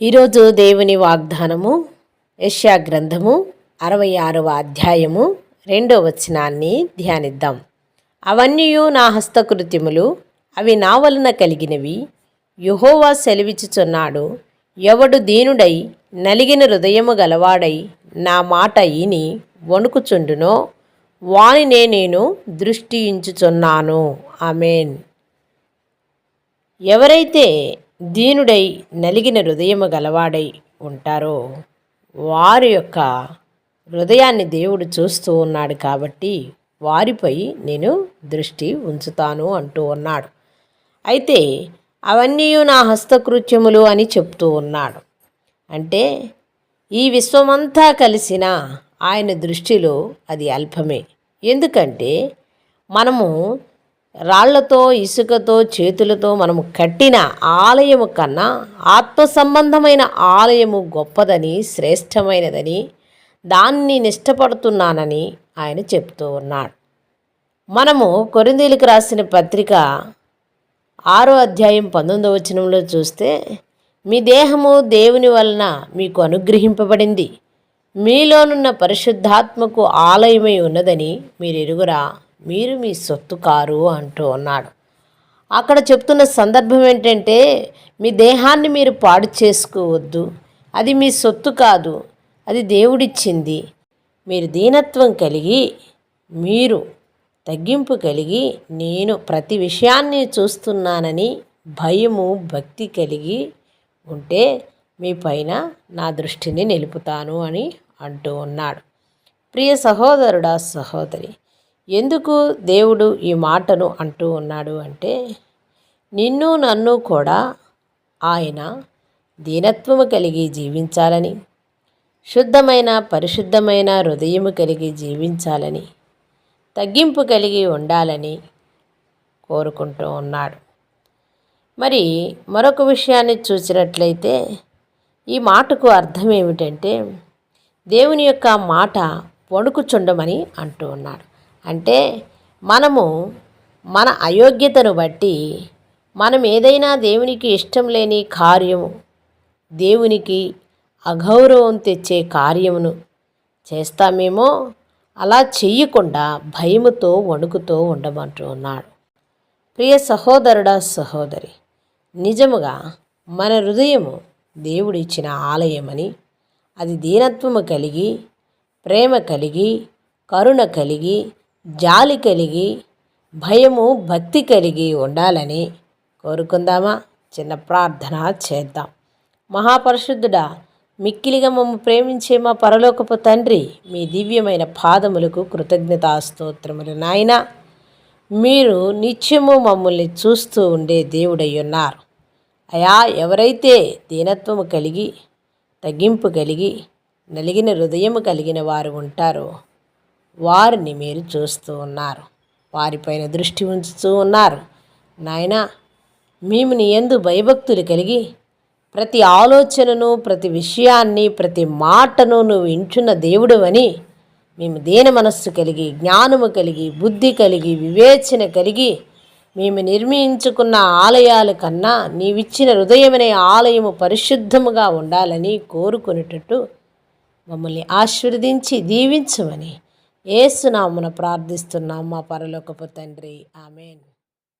ఈరోజు దేవుని వాగ్దానము యష్యా గ్రంథము అరవై ఆరవ అధ్యాయము రెండో వచనాన్ని ధ్యానిద్దాం. అవన్నీ నా హస్తకృత్యములు అవి నా వలన కలిగినవి. యుహోవా సెలవిచ్చుచున్నాడు ఎవడు దీనుడై నలిగిన హృదయము గలవాడై నా మాట ఈని వణుకుచుండునో వానినే నేను దృష్టి ఇంచుచున్నాను ఆమెన్. ఎవరైతే దీనుడై నలిగిన హృదయము గలవాడై ఉంటారో? వారి యొక్క హృదయాన్ని దేవుడు చూస్తూ ఉన్నాడు కాబట్టి వారిపై నేను దృష్టి ఉంచుతాను అంటూ ఉన్నాడు. అయితే అవన్నీ నా హస్తకృత్యములు అని చెప్తూ ఉన్నాడు. అంటే ఈ విశ్వమంతా కలిసిన ఆయన దృష్టిలో అది అల్పమే. ఎందుకంటే మనము రాళ్ళతో ఇసుకతో చేతులతో మనము కట్టిన ఆలయము కన్నా ఆత్మ సంబంధమైన ఆలయము గొప్పదని శ్రేష్టమైనదని దాన్ని నిష్టపడుతున్నానని ఆయన చెప్తూ ఉన్నాడు. మనము కొరిందీలకు రాసిన పత్రిక ఆరో అధ్యాయం పంతొమ్మిదో వచనంలో చూస్తే మీ దేహము దేవుని వలన మీకు అనుగ్రహింపబడింది. మీలోనున్న పరిశుద్ధాత్మకు ఆలయమై ఉన్నదని మీరు ఎరుగురా మీరు మీ సొత్తు కారు అంటూ ఉన్నాడు అక్కడ చెప్తున్న సందర్భం ఏంటంటే మీ దేహాన్ని మీరు పాడు చేసుకోవద్దు. అది మీ సొత్తు కాదు అది దేవుడిచ్చింది. మీరు దీనత్వం కలిగి మీరు తగ్గింపు కలిగి నేను ప్రతి విషయాన్ని చూస్తున్నానని భయము భక్తి కలిగి ఉంటే మీ పైన నా దృష్టిని నిలుపుతాను అని అంటూ ఉన్నాడు. ప్రియ సహోదరుడా సహోదరి ఎందుకు దేవుడు ఈ మాటను అంటూ ఉన్నాడు అంటే నిన్ను నన్ను కూడా ఆయన దీనత్వము కలిగి జీవించాలని శుద్ధమైన పరిశుద్ధమైన హృదయము కలిగి జీవించాలని తగ్గింపు కలిగి ఉండాలని కోరుకుంటూ ఉన్నాడు. మరి మరొక విషయాన్ని చూసినట్లయితే ఈ మాటకు అర్థం ఏమిటంటే దేవుని యొక్క మాట వణుకుచుండమని అంటూ ఉన్నాడు. అంటే మనము మన అయోగ్యతను బట్టి మనం ఏదైనా దేవునికి ఇష్టం లేని కార్యము దేవునికి అగౌరవం తెచ్చే కార్యమును చేస్తామేమో అలా చెయ్యకుండా భయముతో వణుకుతో ఉండమంటూ ఉన్నాడు. ప్రియ సహోదరుడా సహోదరి నిజముగా మన హృదయము దేవుడిచ్చిన ఆలయమని అది దీనత్వము కలిగి ప్రేమ కలిగి కరుణ కలిగి జాలి కలిగి భయము భక్తి కలిగి ఉండాలని కోరుకుందామా? చిన్న ప్రార్థన చేద్దాం. మహాపరిశుద్ధుడా మిక్కిలిగా మమ్మ ప్రేమించే మా పరలోకపు తండ్రి మీ దివ్యమైన పాదములకు కృతజ్ఞతా స్తోత్రములు నాయన. మీరు నిత్యము మమ్మల్ని చూస్తూ ఉండే దేవుడై ఉన్నారు. అయా ఎవరైతే దీనత్వము కలిగి తగ్గింపు కలిగి నలిగిన హృదయము కలిగిన వారు ఉంటారో వారిని మీరు చూస్తూ ఉన్నారు. వారిపైన దృష్టి ఉంచుతూ ఉన్నారు. నాయన మేము నీ ఎందు భయభక్తులు కలిగి ప్రతి ఆలోచనను ప్రతి విషయాన్ని ప్రతి మాటను నువ్వు ఇంచున్న దేవుడు అని మేము దేన మనస్సు కలిగి జ్ఞానము కలిగి బుద్ధి కలిగి వివేచన కలిగి మేము నిర్మించుకున్న ఆలయాల కన్నా నీవిచ్చిన హృదయమనే ఆలయము పరిశుద్ధముగా ఉండాలని కోరుకునేటట్టు మమ్మల్ని ఆశీర్వదించి దీవించమని ఏసునామున ప్రార్థిస్తున్నాం మా పరలోకపు తండ్రి. ఆమెన్.